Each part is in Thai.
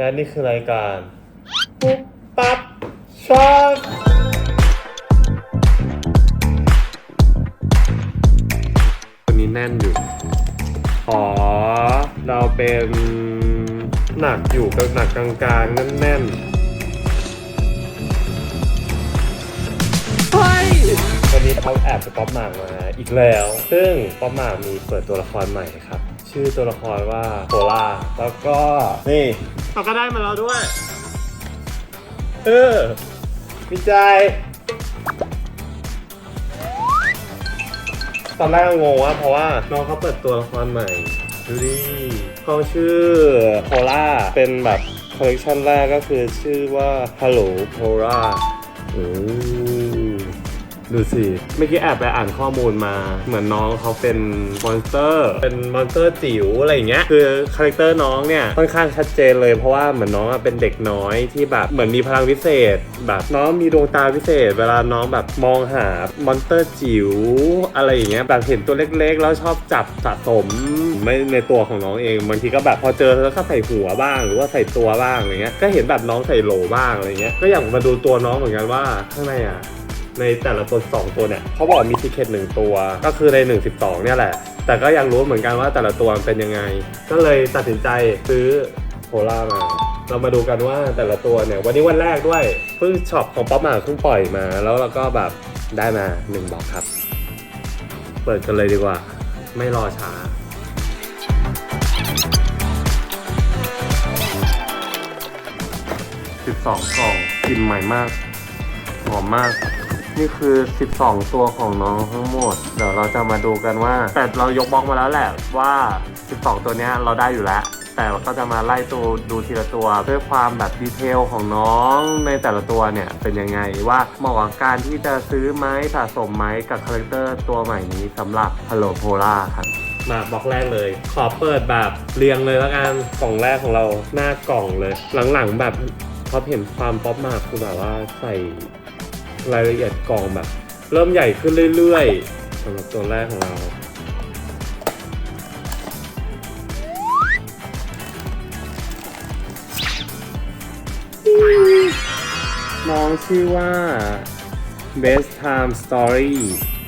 และนี่คือรายการ ปุ๊บปั๊บช็อตวันนี้แน่นอยู่ ขอ เราเป็นหนักอยู่กับหนักกลางๆแน่นๆเฮ้ยวันนี้เขาแอบสป๊อปหมากมาอีกแล้ว ซึ่งป๊อปหมากมีเปิดตัวละครใหม่ครับ ชื่อตัวละครว่าโพล่าแล้วก็นี่ เราก็ได้มาแล้วด้วยเอมีใจ ตอนแรกงงว่าเพราะว่าน้องเขาเปิดตัวละครใหม่ ดูดิเขาชื่อโพล่าเป็นแบบคอลเลคชันแรกก็คือชื่อว่า Hello Pola อืม ดูสิเมื่อกี้แอบไปอ่านข้อมูลมา เหมือนน้องเขาเป็นมอนสเตอร์ เป็นมอนสเตอร์จิ๋วอะไรอย่างเงี้ย คือคาแรคเตอร์น้องเนี่ยค่อนข้างชัดเจนเลยเพราะว่าเหมือนน้องอะเป็นเด็กน้อยที่แบบเหมือนมีพลังพิเศษ แบบน้องมีดวงตาพิเศษ เวลาน้องแบบมองหามอนสเตอร์จิ๋วอะไรอย่างเงี้ยแบบเห็นตัวเล็กๆ แล้วชอบจับสะสมไม่ในตัวของน้องเองบางทีก็แบบพอเจอแล้วก็ใส่หัวบ้าง หรือว่าใส่ตัวบ้างอะไรเงี้ยก็เห็นแบบน้องใส่โหลบ้างอะไรเงี้ยก็อยากมาดูตัวน้องเหมือนกันว่าข้างในอะ ในแต่ละตัวสองตัวเนี่ยเขาบอกมีซีเคทหนึ่งตัว ก็คือใน 1 12 เนี่ยแหละ แต่ก็ยังรู้เหมือนกันว่าแต่ละตัวเป็นยังไง ก็เลยตัดสินใจซื้อโพล่ามา เรามาดูกันว่าแต่ละตัวเนี่ย วันนี้วันแรกด้วยเพิ่งช็อปของป๊อปมาเพิ่งปล่อยมา แล้วเราก็แบบได้มา1บอกครับ เปิดกันเลยดีกว่า ไม่รอช้า12กล่องกลิ่นใหม่มากหอมมาก นี่คือ 12 ตัวของน้องทั้งหมด เดี๋ยวเราจะมาดูกันว่า แต่เรายกบล็อกมาแล้วแหละว่า 12 ตัวเนี้ยเราได้อยู่แล้ว แต่เราก็จะมาไล่ตัวดูทีละตัวเพื่อความแบบดีเทลของน้องในแต่ละตัวเนี่ยเป็นยังไงว่าเหมาะกับการที่จะซื้อไหมสะสมไหมกับคาแรคเตอร์ตัวใหม่นี้สำหรับ Hello Pola ครับมาบล็อกแรกเลย ขอเปิดแบบเรียงเลยแล้วกันกล่องแรกของเราหน้ากล่องเลย หลังๆแบบพอเห็นความป๊อปมากคือแบบว่าใส่ รายละเอียดกล่องแบบ เริ่มใหญ่ขึ้นเรื่อยๆสำหรับตัวแรกของเรา น้องชื่อว่า Best Time Story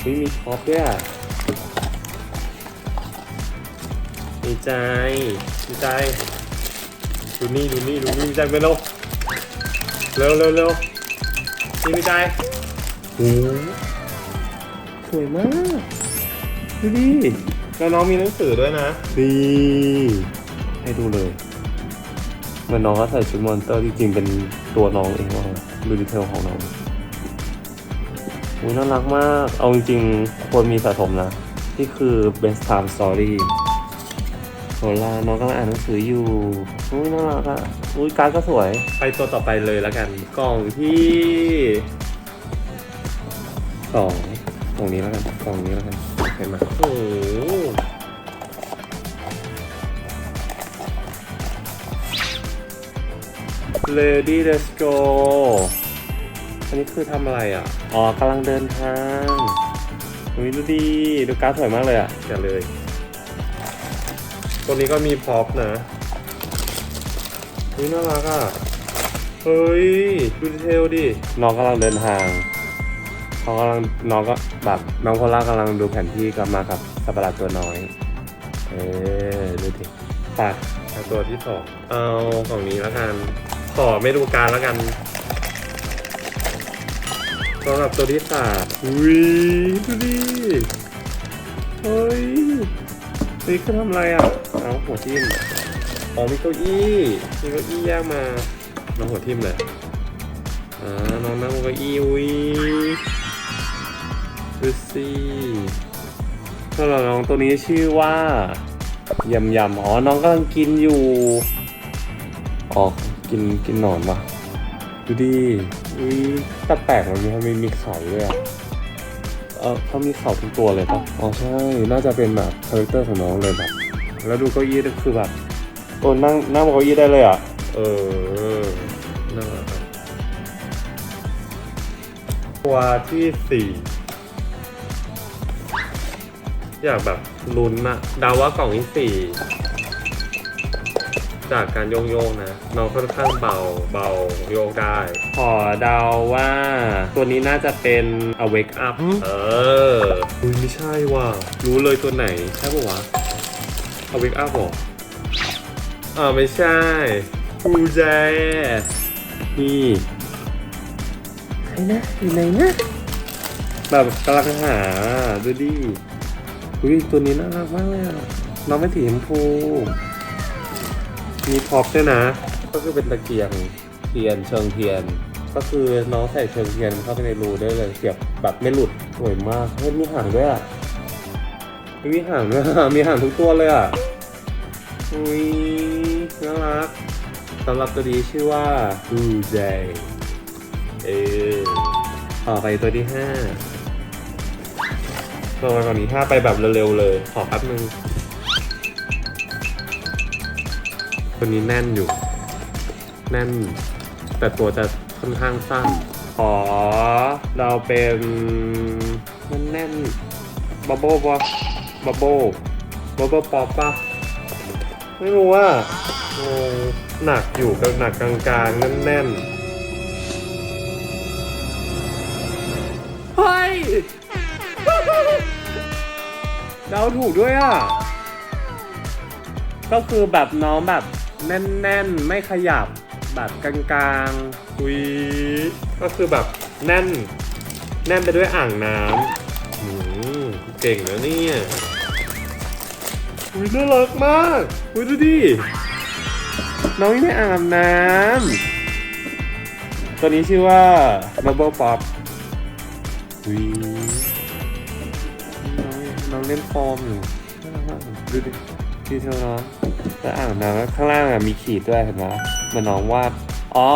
ไม่มีท็อปด้วยอะดีใจดีใจดูนี่ดูนี่ดูนี่ดีใจไปเร็วเร็วเร็วเร็วนี่ดีใจ โอ้สวยมาก ดูดิแล้วน้องมีหนังสือด้วยนะดีให้ดูเลยเหมือนน้องก็ใส่ชุดมอนเตอร์จริงๆเป็นตัวน้องเองว่าดูดีเทลของน้องอุ้ยน่ารักมาก เอาจริงๆควรมีสะสมนะ ที่คือ best time story โซล่าน้องกำลังอ่านหนังสืออยู่อุ้ยน่ารักอะอุ้ยการดก็สวย ไปตัวต่อไปเลยแล้วกัน กล่องที่ สองกล่องนี้แล้วกันกล่องนี้แล้วกันเห็นไหมโอ้โห Lady Let's Go อันนี้คือทำอะไรอะ อ๋อกำลังเดินทางอุ้ยดูดีดูการ์ดสวยมากเลยอะอย่าเลย ตัวนี้ก็มีพร็อพนะอุ้ยน่ารักอะ เฮ้ย ดูดีเทลดิ น้องกำลังเดินทาง เขากำลังน้องก็แบบน้องโพล่ากำลังดูแผนที่กลับมากับสัตว์ประหลาดตัวน้อย เอ๊ดูดิไปเอาตัวที่สองเอากล่องนี้แล้วกันขอไม่ดูการแล้วกันสำหรับตัวที่สามอุ้ยดูดิเฮ้ยนี่คือทำอะไรอะเอาหัวทิ่มอ๋อมีเก้าอี้มีเก้าอี้แยกมาน้องหัวทิ่มเลยอ่าน้องนั่งบนเก้าอี้อุ้ย ดูสิสำหรับน้องตัวนี้ชื่อว่ายำยำอ๋อ น้องกำลังกินอยู่อ๋อกินกินหนอนปะดูดิอุ้ยแต่แปลกมันมีทำไมมีเขาด้วยอะเออเขามีเขาทุกตัวเลยปะอ๋อใช่ น่าจะเป็นแบบคาแรคเตอร์ของน้องเลยแบบ แล้วดูเก้าอี้ก็คือแบบโอ้นั่งนั่งบนเก้าอี้ได้เลยอะ เออน่ารักอะตัวที่สี่ อยากแบบลุ้นอะเดาว่ากล่องที่สี่จากการโยงโยงๆนะน้องค่อนข้างเบาเบาโยกได้ ขอเดาว่าตัวนี้น่าจะเป็น awake up เอออุ้ยไม่ใช่ว่ะรู้เลยตัวไหน ใช่ปะวะ awake up หรออ่าไม่ใช่ฟูแจนี่ใครนะอยู่ไหนนะแบบกำลังหาดูดิ อุ้ยตัวนี้น่ารักมากเลยอะน้องไม่สีชมพู มีพ็อปด้วยนะ ก็คือเป็นตะเกียงเทียนเชิงเทียน ก็คือน้องใส่เชิงเทียนเข้าไปในรูได้เลยเสียบแบบไม่หลุดสวยมากเฮ้ยมีหางด้วยอะเฮ้ยมีหางด้วยอะมีหางทุกตัวเลยอะอุ้ยน่ารักสำหรับตัวนี้ชื่อว่าดูเจเออต่อไปตัวที่ห้า ตัวก่อนนี้ห้าไปแบบเร็วๆเลย ขอแป๊บนึงตัวนี้แน่นอยู่ แน่น แต่ตัวจะค่อนข้างสั้น ขอเราเป็นแน่นแน่นบับเบิ้ลปะบับเบิ้ลบับเบิ้ลป๊อปปะไม่รู้ว่าหนักอยู่กับหนักกลางๆ แน่นแน่นๆเฮ้ย เดาถูกด้วยอะ ก็คือแบบน้องแบบแน่นๆ ไม่ขยับ แบบกลางๆอุ้ยก็คือแบบแน่น แน่นไปด้วยอ่างน้ำอืมเก่งนะเนี่ยอุ้ยน่ารักมากอุ้ยดูดิ น้องยังไม่อาบน้ำตัวนี้ชื่อว่า Bubble Pop อุ้ย น้องเล่นฟอร์มอยู่ดูดิดีเทลเนาะแล้วอ่างน้ำข้างล่างอะมีขีดด้วยเห็นไหมมันน้องวาดอ๋อ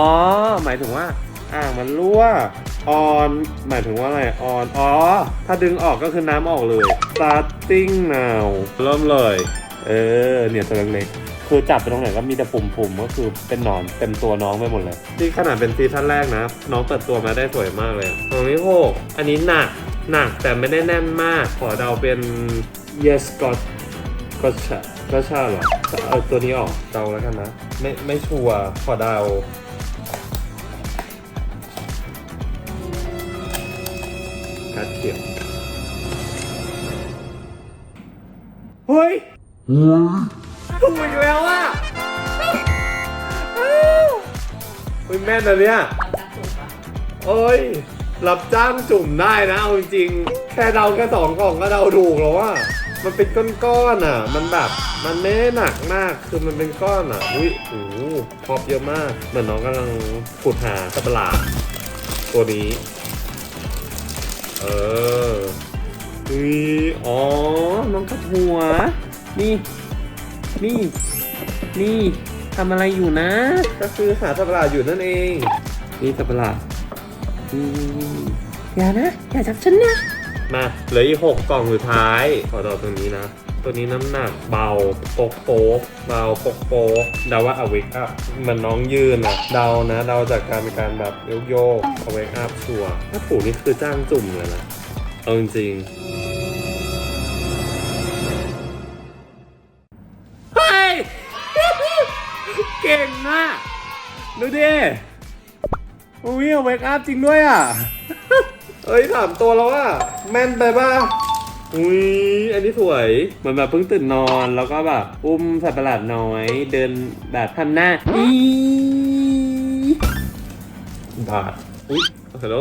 หมายถึงว่า อ่างมันรั่วออนหมายถึงว่าอะไรออนอ๋อ ถ้าดึงออกก็คือน้ำออกเลย starting now เริ่มเลย เออ เนี่ยตัวเล็กๆคือจับไปตรงไหนก็มีแต่ปุ่มๆก็คือเป็นหนอนเต็มตัวน้องไปหมดเลยที่ขนาดเป็นซีซั่นแรกนะ น้องเปิดตัวมาได้สวยมากเลยตรงนี้หกอันนี้หนัก หนักแต่ไม่ได้แน่นมาก ขอเดาเป็น yes got ก็ใช่ก็ช่เหรอเอาตัวนี้ออกเดาแล้วกันนะ ไม่ไม่ชัวร์ขอเดาการดเขียวเฮ้ยถูกอีกแล้วอะเฮ้ยแม่นนะเนี่ยเอ้ย รับจ้างจุ่มได้นะเอาจริงแค่เดาแค่สองกล่องก็เดาถูกแล้วว่า มันเป็นก้อนๆอะ มันแบบมันไม่หนักมากคือมันเป็นก้อนอะอุ้ยโอ้โหพอบเยอะมาก เหมือนน้องกำลังขุดหาสัตว์ปะหลาดตัวนี้ เอออุ้ยอ๋อ น้องกับหัว นี่ นี่ นี่ทำอะไรอยู่นะ ก็คือหาสัตว์ปะหลาดอยู่นั่นเอง นี่สัตว์ปะหลาด อืมอย่านะ อย่าจับฉันนะ มาเหลืออีกหกกล่องสุดท้าย ขอต่อตรงนี้นะ ตัวนี้น้ำหนักเบาโปกโป๊กเบาโปกโป๊กเดาว่าอเวกอัพมันน้องยืนอะเดานะเดาจากการเป็นการแบบโยกโยกอเวกอัพชัวร์ถ้าถูกนี่คือจ้างจุ่มเลยนะเอาจริงๆเฮ้ยเก่งอะดูดิ อุ้ยเวกอัพจริงด้วยอะ เอ้ยสามตัวแล้วอะแม่นไปป่ะอุ้ยอันนี้สวยเหมือนแบบเพิ่งตื่นนอนแล้วก็แบบอุ้มสัตว์ประหลาดน้อย เดินแบบทำหน้าอีบาดอุ้ยฮัลโหล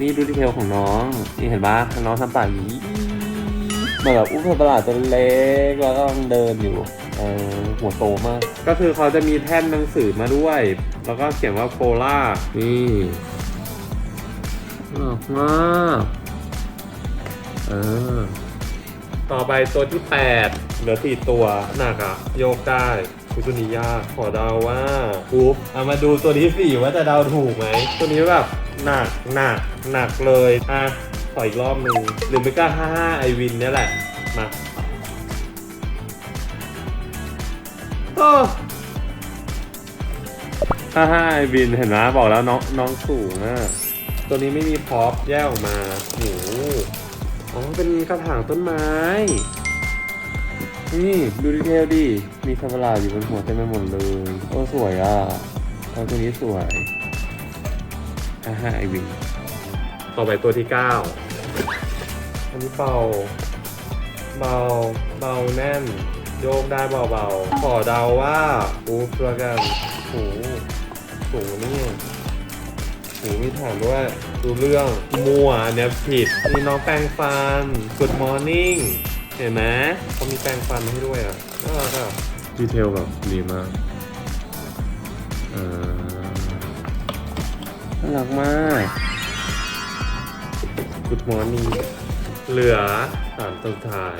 นี่ดูดีเทลของน้องนี่เห็นปะน้องทำปากอย่างนี้เหมือนแบบอุ้มสัตว์ประหลาดตัวเล็กแล้วก็เดินอยู่ ออหัวโตมาก ก็คือเขาจะมีแท่นหนังสือมาด้วย แล้วก็เขียนว่าโคล่านี่หลอกมากเออต่อไปตัวที่ 8 เหลือสี่ตัวหนักอะโยกได้คุตัวนี้ยากขอเดาว่าปุ๊บเอามาดูตัวที่สี่ว่าจะเดาถูกไหม ตัวนี้แบบหนักหนักหนักเลย อะ ขออีกรอบหนึ่งหรือไม่ก็ห้าห้าไอวินเนี่ยแหละ มา โอ้ห้าห้าไอวินเห็นไหมบอกแล้วน้องน้องสูงอะตัวนี้ไม่มีพร็อปแยกออกมาโอ้โหอ๋อเป็นกระถางต้นไม้โอ้นี่ดูดีเทลดิมีสัตว์ประหลาดอยู่บนหัวเต็มไปหมดเลยโอ้สวยอะเอาตัวนี้สวยอ่าฮะไอวิงต่อไปตัวที่เก้าอันนี้เบาเบาเบาแน่น โยกได้เบาๆ ขอเดาว่าอูฟแล้วกันโหสูงนี่โหมีถามด้วยดูเรื่องมัวอันเนี้ยผิดนี่น้องแปรงฟัน Good morning เห็นไหมเขามีแปรงฟันให้ด้วยอะน่ารักอะดีเทลแบบดีมากอ่าน่ารักมาก Good morning เหลือสามตัวสุดท้าย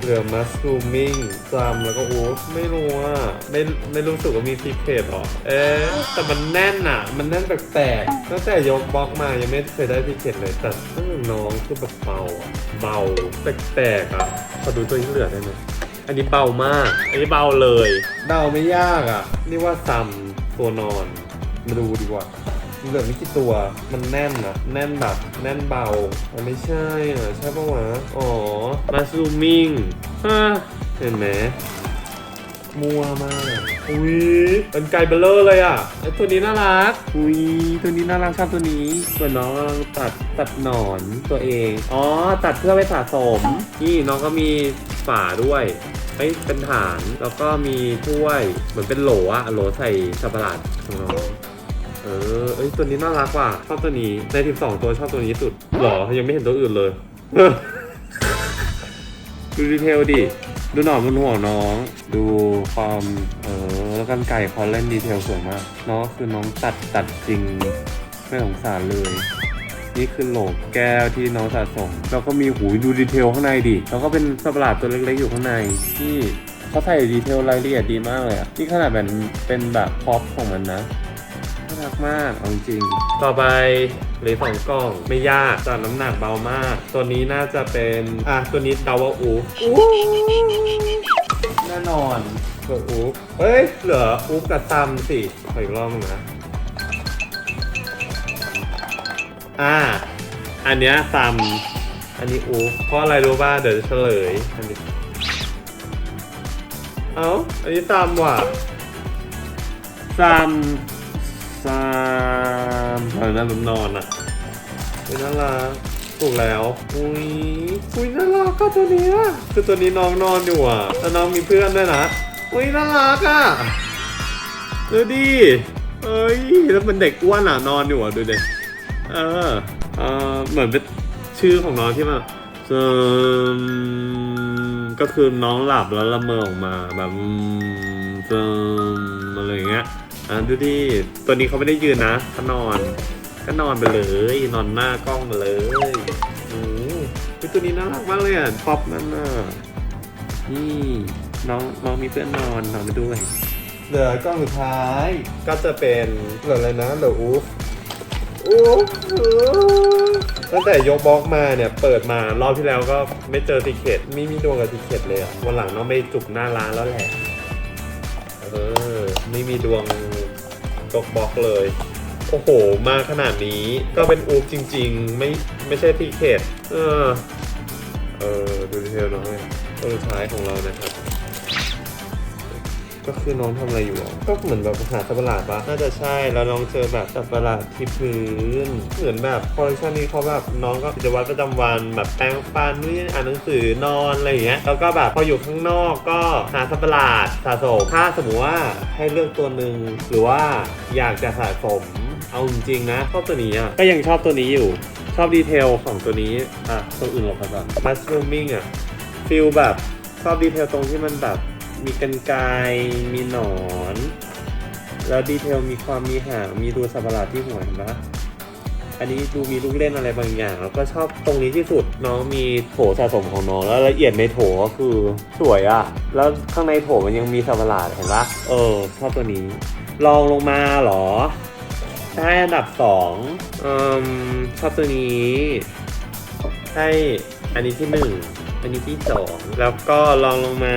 เหลือมัสลูมิงซัมแล้วก็โอ๊ตไม่รู้อะไม่ไม่รู้สึกว่ามีซีเครตหรอ เอ๊ะแต่มันแน่นอะ มันแน่นแปลกๆตั้งแต่ยกบล็อกมายังไม่เคยได้ซีเครตเลยแต่ตั้งแต่น้องคือแบบเบาอะเบาแปลกๆอะขอดูตัวที่เหลือได้ไหมอันนี้เบามาก อันนี้เบาเลย เดาไม่ยากอะ นี่ว่าซัมตัวนอน มาดูดีกว่า เหลือไม่กี่ตัว มันแน่นอะแน่นแบบแน่นเบามันไม่ใช่อะใช่ปะวะ อ๋อมาซูมิงเห็นไหมมัวมาก อุ้ยเป็นไกลเบลเลอร์เลยอะ ไอตัวนี้น่ารัก อุ้ยตัวนี้น่ารักชอบตัวนี้ ส่วนน้องกำลังตัดตัดหนอนตัวเอง อ๋อ ตัดเพื่อไปสะสม นี่น้องก็มีฝาด้วยเอ้ยเป็นฐาน แล้วก็มีถ้วย เหมือนเป็นโหลอะโหลใส่สับปะรดของน้อง เออเอ้ยตัวนี้น่ารักว่ะชอบตัวนี้ใน12ตัวชอบตัวนี้สุดหรอยังไม่เห็นตัวอื่นเลย ดูดีเทลดิดูหนอนบนหัวน้อง ดูความเออแล้วกันไก่เขาเล่นดีเทลสวยมากน้องคือน้องตัดตัดจริงไม่สงสารเลย นี่คือโหลแก้วที่น้องสะสม แล้วก็มีหูดูดีเทลข้างในดิแล้วก็เป็นสัตว์ประหลาดตัวเล็กๆอยู่ข้างในที่เขาใส่ดีเทลรายละเอียดดีมากเลยอะที่ขนาดแบบเป็นแบบพ็อปของมันนะ มากเอาจริง ต่อไปเหลือสองกล่องไม่ยากแต่น้ำหนักเบามาก ตัวนี้น่าจะเป็นอะตัวนี้เดาว่าอูฟอูฟแน่นอนเหลืออูฟเฮ้ยเหลืออูฟกับซัมสิขออีกรอบนึงนะอ่า อันเนี้ยซัมอันนี้อูฟเพราะอะไรรู้ป่ะเดี๋ยวจะเฉลยอันนี้เอ้าอันนี้ซัมว่ะซัม ซัมอะไรนะแบบนอนอะอุ้ยน่ารักถูกแล้วอุ้ยอุ้ยน่ารักก็ตัวเนี้ยคือตัวนี้น้องนอนอยู่อะแล้วน้องมีเพื่อนด้วยนะอุ้ยน่ารักอะดูดิเอ้ยแล้วเป็นเด็กอ้วนอะนอนอยู่อะดูดิเออเออเหมือนเป็นชื่อของน้องที่มาอืมก็คือน้องหลับแล้วละเมอออกมาแบบอืมอืมอะไรอย่างเงี้ย อะดูดิตัวนี้เขาไม่ได้ยืนนะเขานอนก็นอนไปเลยนอนหน้ากล้องมาเลยอืมคือตัวนี้น่ารักมากเลยอะป๊อปนั่นน่ะนี่น้องน้องมีเพื่อนนอนนอนไปด้วยเหลือกล้องสุดท้ายก็จะเป็นเหลืออะไรนะเหลืออูฟอูฟตั้งแต่ยกบล็อกมาเนี่ยเปิดมารอบที่แล้วก็ไม่เจอติเกตไม่มีดวงกับติเกตเลยอะวันหลังน้องไปจุกหน้าร้านแล้วแหละเออไม่มีดวงต กบล็อกเลย โอ้โห มาขนาดนี้ก็เป็นอูฟจริง ๆ ไม่ไม่ใช่ทีเคทเออ เออ ดูดีเทลน้อยตัวสุดท้ายของเรานะครับ ก็คือน้องทำอะไรอยู่อะก็เหมือนแบบหาสัตว์ประหลาดปะน่าจะใช่ แล้วน้องเจอแบบสัตว์ประหลาดที่พื้น เหมือนแบบคอลเลคชันนี้เขาแบบน้องก็กิจวัตรประจำวันแบบแปรงฟันนี่อ่านหนังสือนอนอะไรอย่างเงี้ย แล้วก็แบบพออยู่ข้างนอกก็หาสัตว์ประหลาดสะสม ถ้าสมมติว่าให้เลือกตัวหนึ่งหรือว่าอยากจะสะสม เอาจริงๆนะชอบตัวนี้อะ ก็ยังชอบตัวนี้อยู่ ชอบดีเทลของตัวนี้ อะ ตัวอื่นหลบไปก่อนมัสลูมิงอะฟิลแบบชอบดีเทลตรงที่มันแบบ มีกันไกมีหนอน แล้วดีเทลมีความมีหางมีรูสัตว์ปะหลาดที่หัวเห็นปะอันนี้ดูมีลูกเล่นอะไรบางอย่าง แล้วก็ชอบตรงนี้ที่สุดน้องมีโถสะสมของน้องแล้วละเอียดในโถก็คือสวยอะแล้วข้างในโถมันยังมีสัตว์ปะหลาดเห็นปะเออชอบตัวนี้ ลองลงมาเหรอใช่อันดับสองอืมชอบตัวนี้ใช่อันนี้ที่หนึ่ง อันนี้ที่สองแล้วก็ลองลงมา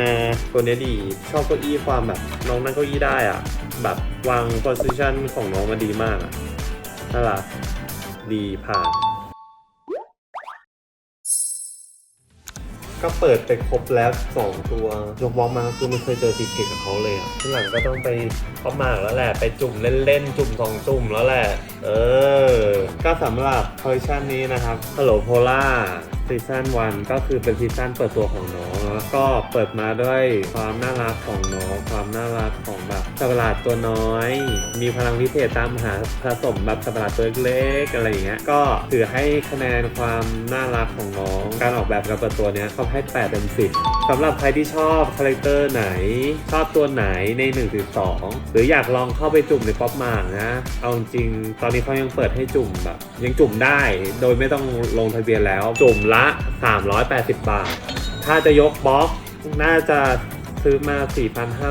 ตัวนี้ดี ชอบเก้าอี้ความแบบน้องนั่งเก้าอี้ได้อะ แบบวาง position ของน้องมาดีมากอะน่ารักดีผ่าน ก็เปิดไปครบแล้วสองตัวยกวอลมาคือไม่เคยเจอซีเคกับเขาเลยอะที่หลังก็ต้องไปป๊อปมากแล้วแหละ ไปจุ่มเล่นๆ จุ่มสองจุ่มแล้วแหละ เออ ก็สำหรับคอลเลคชันนี้นะครับ Hello Pola ซีซั่นวันก็คือเป็นซีซั่นเปิดตัวของน้องแล้วก็เปิดมาด้วยความน่ารักของน้องความน่ารักของแบบสัตว์ประหลาดตัวน้อย มีพลังพิเศษตามหาผสมแบบสัตว์ประหลาดตัวเล็กๆอะไรอย่างเงี้ยก็ถือให้คะแนนความน่ารักของน้อง การออกแบบการเปิดตัวเนี้ยเขาให้8เต็ม10สำหรับใครที่ชอบคาแรคเตอร์ไหน ชอบตัวไหนใน1ถึง2หรืออยากลองเข้าไปจุ่มในป๊อปมาร์กนะเอาจริงตอนนี้เขายังเปิดให้จุ่มแบบยังจุ่มได้ โดยไม่ต้องลงทะเบียนแล้วจุ่มละ380 บาท ถ้าจะยกบล็อกน่าจะซื้อมา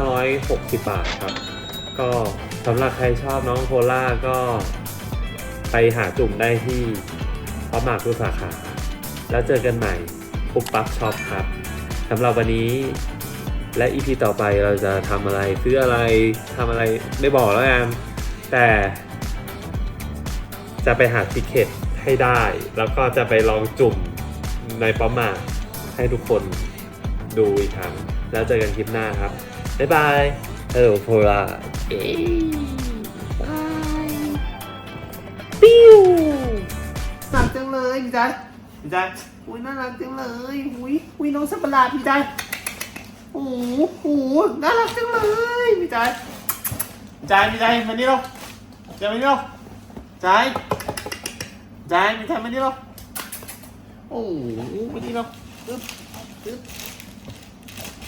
4,560 บาทครับ ก็สำหรับใครชอบน้องโคล่าก็ไปหาจุ่มได้ที่ป๊อมากทุกสาขา แล้วเจอกันใหม่ปุ๊บปั๊บช็อปครับสำหรับวันนี้และอีพีต่อไปเราจะทำอะไรซื้ออะไรทำอะไรไม่บอกแล้วกันแต่ จะไปหาติเกตให้ได้ แล้วก็จะไปลองจุ่ม ในป๊อปมาร์คให้ทุกคนดูอีกครั้ง แล้วเจอกันคลิปหน้าครับ บ๊ายบาย Hello Pola เอ้บายปิ้วน่ารักจังเลยพี่ใจพี่ใจอุ้ยน่ารักจังเลยอุ้ยอุ้ยน้องสัตว์ประหลาดพี่ใจโอ้โหโอ้โหน่ารักจังเลยพี่ใจพี่ใจพี่ใจมานี่เราใจมานี่เราใจใจพี่ใจมานี่เรา โอ้ไม่ดีเนาะตึ๊บตึ๊บ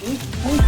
อุ๊ยอุ๊ย